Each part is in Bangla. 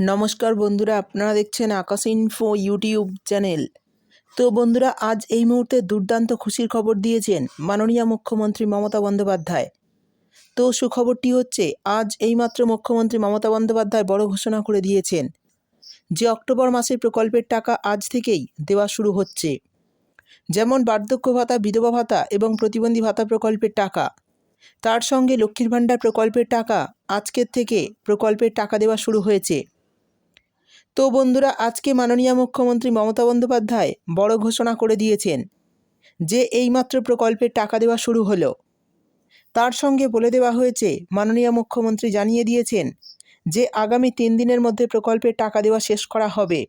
নমস্কার বন্ধুরা, আপনারা দেখছেন আকাশ ইনফো ইউটিউব চ্যানেল তো বন্ধুরা, আজ এই মুহূর্তে দুর্দান্ত খুশির খবর দিয়েছেন মাননীয় মুখ্যমন্ত্রী মমতা বন্দ্যোপাধ্যায়। তো সুখবরটি হচ্ছে, আজ এইমাত্র মুখ্যমন্ত্রী মমতা বন্দ্যোপাধ্যায় বড় ঘোষণা করে দিয়েছেন যে অক্টোবর মাসের প্রকল্পের টাকা আজ থেকেই দেওয়া শুরু হচ্ছে। যেমন বার্ধক্য ভাতা, বিধবা ভাতা এবং প্রতিবন্ধী ভাতা প্রকল্পের টাকা। তার সঙ্গে লক্ষ্মীর ভাণ্ডার প্রকল্পের টাকা আজকের থেকে প্রকল্পের টাকা দেওয়া শুরু হয়েছে। তো বন্ধুরা, আজকে মাননীয় মুখ্যমন্ত্রী মমতা বন্দ্যোপাধ্যায় বড় ঘোষণা করে দিয়েছেন যে এইমাত্র প্রকল্পের টাকা দেওয়া শুরু হলো। তার সঙ্গে বলে দেওয়া হয়েছে, মাননীয় মুখ্যমন্ত্রী জানিয়ে দিয়েছেন যে আগামী তিন দিনের মধ্যে প্রকল্পের টাকা দেওয়া শেষ করা হবে।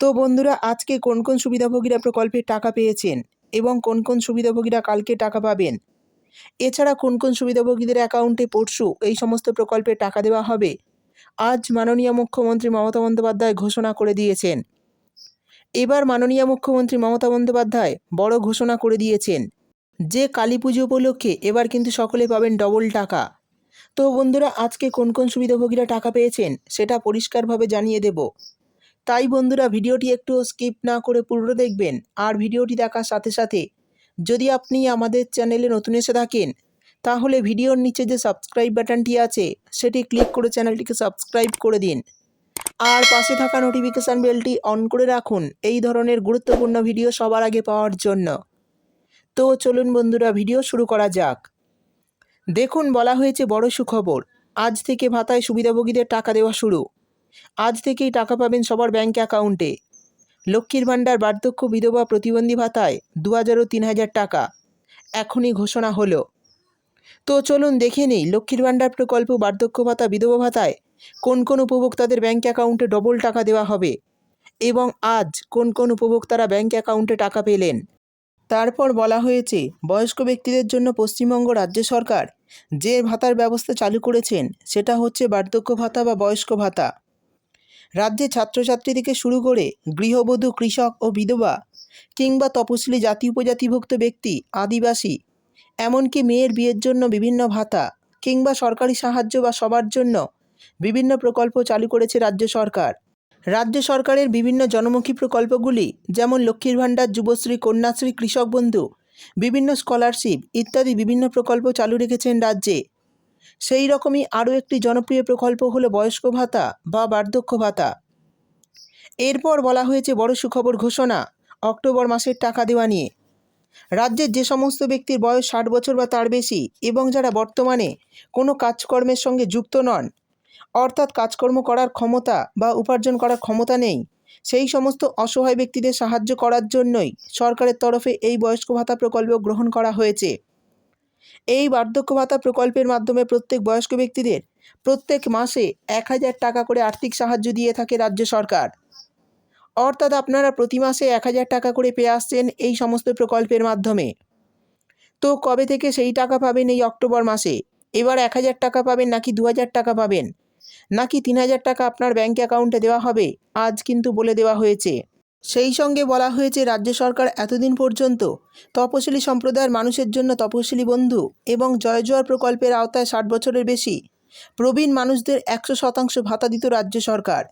তো বন্ধুরা, আজকে কোন কোন সুবিধাভোগীরা প্রকল্পের টাকা পেয়েছেন এবং কোন কোন সুবিধাভোগীরা কালকে টাকা পাবেন? এছাড়া কোন কোন সুবিধাভোগীদের অ্যাকাউন্টে পরশু এই সমস্ত প্রকল্পের টাকা দেওয়া হবে? আজ মাননীয় মুখ্যমন্ত্রী মমতা বন্দ্যোপাধ্যায় ঘোষণা করে দিয়েছেন। এবার মাননীয় মুখ্যমন্ত্রী মমতা বন্দ্যোপাধ্যায় বড় ঘোষণা করে দিয়েছেন। যে কালী পুজো উপলক্ষে এবার কিন্তু সকলে পাবেন ডবল টাকা। তো বন্ধুরা, আজকে কোন কোন সুবিধাভোগীরা টাকা পেয়েছেন সেটা পরিষ্কারভাবে জানিয়ে দেব। তাই বন্ধুরা, ভিডিওটি একটু স্কিপ না করে পুরো দেখবেন। আর ভিডিওটি দেখার সাথে সাথে যদি আপনি আমাদের চ্যানেলে নতুন এসে থাকেন তাহলে ভিডিওর নিচে যে সাবস্ক্রাইব বাটনটি আছে, সেটি ক্লিক করে চ্যানেলটিকে সাবস্ক্রাইব করে দিন। আর পাশে থাকা নোটিফিকেশান বেলটি অন করে রাখুন, এই ধরনের গুরুত্বপূর্ণ ভিডিও সবার আগে পাওয়ার জন্য। তো চলুন বন্ধুরা ভিডিও শুরু করা যাক। দেখুন, বলা হয়েছে বড় সুখবর। আজ থেকে ভাতায় সুবিধাভোগীদের টাকা দেওয়া শুরু। আজ থেকেই টাকা পাবেন সবার ব্যাঙ্ক অ্যাকাউন্টে লক্ষ্মীর ভাণ্ডার বার্ধক্য বিধবা প্রতিবন্ধী ভাতায় দু হাজার তিন হাজার টাকা। এখনই ঘোষণা হলো। তো চলুন দেখে নিই, লক্ষ্মীর ভাণ্ডার প্রকল্প, বার্ধক্য ভাতা, বিধবা ভাতায় কোন কোন উপভোক্তাদের ব্যাঙ্ক অ্যাকাউন্টে ডবল টাকা দেওয়া হবে? এবং আজ কোন কোন উপভোক্তারা ব্যাঙ্ক অ্যাকাউন্টে টাকা পেলেন? তারপর বলা হয়েছে, বয়স্ক ব্যক্তিদের জন্য পশ্চিমবঙ্গ রাজ্য সরকার যে ভাতার ব্যবস্থা চালু করেছেন, সেটা হচ্ছে বার্ধক্য ভাতা বা বয়স্ক ভাতা। রাজ্যে ছাত্রছাত্রী থেকে শুরু করে গৃহবধূ, কৃষক ও বিধবা কিংবা তপশিলি জাতি উপজাতিভুক্ত ব্যক্তি, আদিবাসী এমনকি মেয়ের বিয়ের জন্য বিভিন্ন ভাতা কিংবা সরকারি সাহায্য বা সবার জন্য বিভিন্ন প্রকল্প চালু করেছে রাজ্য সরকার। রাজ্য সরকারের বিভিন্ন জনমুখী প্রকল্পগুলি যেমন লক্ষ্মীর ভাণ্ডার, যুবশ্রী, কন্যাশ্রী, কৃষক বন্ধু, বিভিন্ন স্কলারশিপ ইত্যাদি বিভিন্ন প্রকল্প চালু রেখেছেন রাজ্যে। সেই রকমই আরও একটি জনপ্রিয় প্রকল্প হলো বয়স্ক ভাতা বা বার্ধক্য ভাতা। এরপর বলা হয়েছে বড় সুখবর ঘোষণা, অক্টোবর মাসের টাকা দেওয়া নিয়ে। রাজ্যের যে সমস্ত ব্যক্তির বয়স ষাট বছর বা তার বেশি এবং যারা বর্তমানে কোনো কাজকর্মের সঙ্গে যুক্ত নন, অর্থাৎ কাজকর্ম করার ক্ষমতা বা উপার্জন করার ক্ষমতা নেই, সেই সমস্ত অসহায় ব্যক্তিদের সাহায্য করার জন্যই সরকারের তরফে এই বয়স্ক ভাতা প্রকল্প গ্রহণ করা হয়েছে। এই বার্ধক্য ভাতা প্রকল্পের মাধ্যমে প্রত্যেক বয়স্ক ব্যক্তিদের প্রত্যেক মাসে এক হাজার টাকা করে আর্থিক সাহায্য দিয়ে থাকে রাজ্য সরকার। অর্থাৎ আপনারা প্রতি মাসে এক হাজার টাকা করে পেয়ে আসছেন এই সমস্ত প্রকল্পের মাধ্যমে। তো কবে থেকে সেই টাকা পাবেন এই অক্টোবর মাসে? এবার এক হাজার টাকা পাবেন নাকি দু হাজার টাকা পাবেন? নাকি তিন হাজার টাকা আপনার ব্যাঙ্ক অ্যাকাউন্টে দেওয়া হবে? আজ কিন্তু বলে দেওয়া হয়েছে। সেই সঙ্গে বলা হয়েছে, রাজ্য সরকার এতদিন পর্যন্ত তপশিলি সম্প্রদায়ের মানুষের জন্য তপশিলি বন্ধু এবং জয় জোয়ার প্রকল্পের আওতায় ষাট বছরের বেশি প্রবীণ মানুষদের একশো শতাংশ ভাতা দিত রাজ্য সরকার।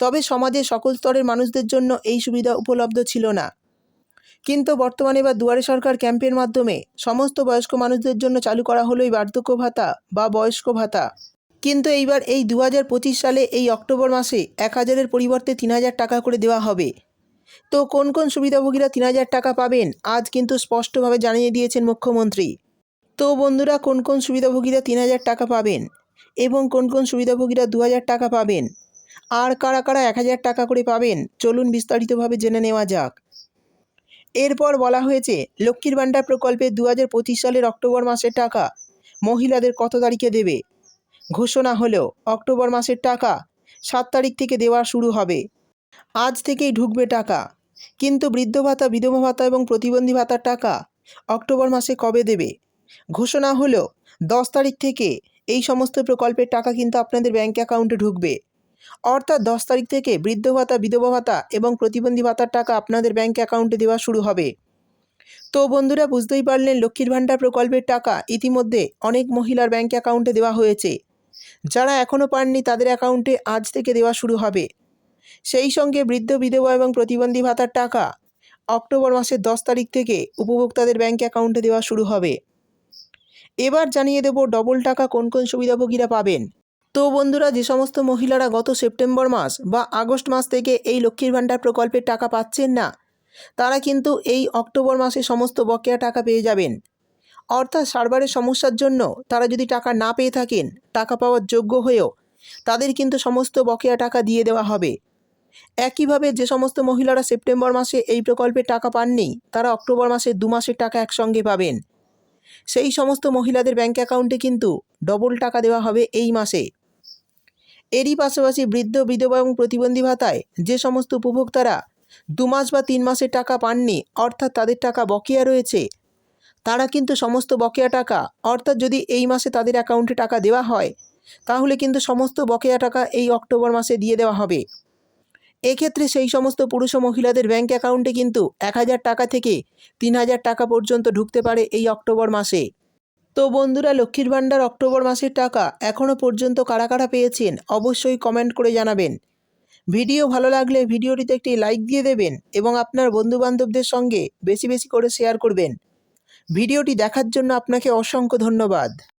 তবে সমাজে সকল স্তরের মানুষদের জন্য এই সুবিধা উপলব্ধ ছিল না। কিন্তু বর্তমানে বা দুয়ারে সরকার ক্যাম্পের মাধ্যমে সমস্ত বয়স্ক মানুষদের জন্য চালু করা হলো এই বার্ধক্য ভাতা বা বয়স্ক ভাতা। কিন্তু এইবার এই দু হাজার পঁচিশ সালে এই অক্টোবর মাসে এক হাজারের পরিবর্তে তিন হাজার টাকা করে দেওয়া হবে। তো কোন কোন সুবিধাভোগীরা তিন হাজার টাকা পাবেন, আজ কিন্তু স্পষ্টভাবে জানিয়ে দিয়েছেন মুখ্যমন্ত্রী। তো বন্ধুরা, কোন কোন সুবিধাভোগীরা তিন হাজার টাকা পাবেন এবং কোন কোন সুবিধাভোগীরা দু হাজার টাকা পাবেন? আর কারা কারা এক হাজার টাকা করে পাবেন, চলুন বিস্তারিতভাবে জেনে নেওয়া যাক। এরপর বলা হয়েছে, লক্ষ্মীর ভাণ্ডার প্রকল্পে দু হাজার পঁচিশ সালের অক্টোবর মাসের টাকা মহিলাদের কত তারিখে দেবে? ঘোষণা হলো, অক্টোবর মাসের টাকা সাত তারিখ থেকে দেওয়া শুরু হবে। আজ থেকেই ঢুকবে টাকা। কিন্তু বৃদ্ধ ভাতা, বিধবা ভাতা এবং প্রতিবন্ধী ভাতার টাকা অক্টোবর মাসে কবে দেবে? ঘোষণা হলো, দশ তারিখ থেকে এই সমস্ত প্রকল্পের টাকা কিন্তু আপনাদের ব্যাঙ্ক অ্যাকাউন্টে ঢুকবে। অর্থাৎ দশ তারিখ থেকে বৃদ্ধ ভাতা, বিধবা ভাতা এবং প্রতিবন্ধী ভাতার টাকা আপনাদের ব্যাঙ্ক অ্যাকাউন্টে দেওয়া শুরু হবে। তো বন্ধুরা, বুঝতেই পারলেন লক্ষ্মীর ভাণ্ডার প্রকল্পের টাকা ইতিমধ্যে অনেক মহিলার ব্যাঙ্ক অ্যাকাউন্টে দেওয়া হয়েছে। যারা এখনও পাননি, তাদের অ্যাকাউন্টে আজ থেকে দেওয়া শুরু হবে। সেই সঙ্গে বৃদ্ধ, বিধবা এবং প্রতিবন্ধী ভাতার টাকা অক্টোবর মাসের দশ তারিখ থেকে উপভোক্তাদের ব্যাঙ্ক অ্যাকাউন্টে দেওয়া শুরু হবে। এবার জানিয়ে দেব ডবল টাকা কোন কোন সুবিধাভোগীরা পাবেন। তো বন্ধুরা, যে সমস্ত মহিলারা গত সেপ্টেম্বর মাস বা আগস্ট মাস থেকে এই লক্ষ্মীর ভাণ্ডার প্রকল্পের টাকা পাচ্ছেন না, তারা কিন্তু এই অক্টোবর মাসে সমস্ত বকেয়া টাকা পেয়ে যাবেন। অর্থাৎ সার্ভারের সমস্যার জন্য তারা যদি টাকা না পেয়ে থাকেন, টাকা পাওয়ার যোগ্য হয়েও তাদের কিন্তু সমস্ত বকেয়া টাকা দিয়ে দেওয়া হবে। একইভাবে যে সমস্ত মহিলারা সেপ্টেম্বর মাসে এই প্রকল্পের টাকা পাননি, তারা অক্টোবর মাসে দু মাসের টাকা একসঙ্গে পাবেন। সেই সমস্ত মহিলাদের ব্যাঙ্ক অ্যাকাউন্টে কিন্তু ডবল টাকা দেওয়া হবে এই মাসে। এরই পাশাপাশি বৃদ্ধ, বিধবা এবং প্রতিবন্ধী ভাতায় যে সমস্ত উপভোক্তারা দু মাস বা তিন মাসের টাকা পাননি, অর্থাৎ তাদের টাকা বকেয়া রয়েছে, তারা কিন্তু সমস্ত বকেয়া টাকা, অর্থাৎ যদি এই মাসে তাদের অ্যাকাউন্টে টাকা দেওয়া হয়, তাহলে কিন্তু সমস্ত বকেয়া টাকা এই অক্টোবর মাসে দিয়ে দেওয়া হবে। এক্ষেত্রে সেই সমস্ত পুরুষ ও মহিলাদের ব্যাঙ্ক অ্যাকাউন্টে কিন্তু এক হাজার টাকা থেকে তিন হাজার টাকা পর্যন্ত ঢুকতে পারে এই অক্টোবর মাসে। তো বন্ধুরা, লক্ষ্মীর ভাণ্ডার অক্টোবর মাসের টাকা এখনও পর্যন্ত কারা কারা পেয়েছেন অবশ্যই কমেন্ট করে জানাবেন। ভিডিও ভালো লাগলে ভিডিওটিতে একটি লাইক দিয়ে দেবেন এবং আপনার বন্ধুবান্ধবদের সঙ্গে বেশি বেশি করে শেয়ার করবেন। ভিডিওটি দেখার জন্য আপনাকে অসংখ্য ধন্যবাদ।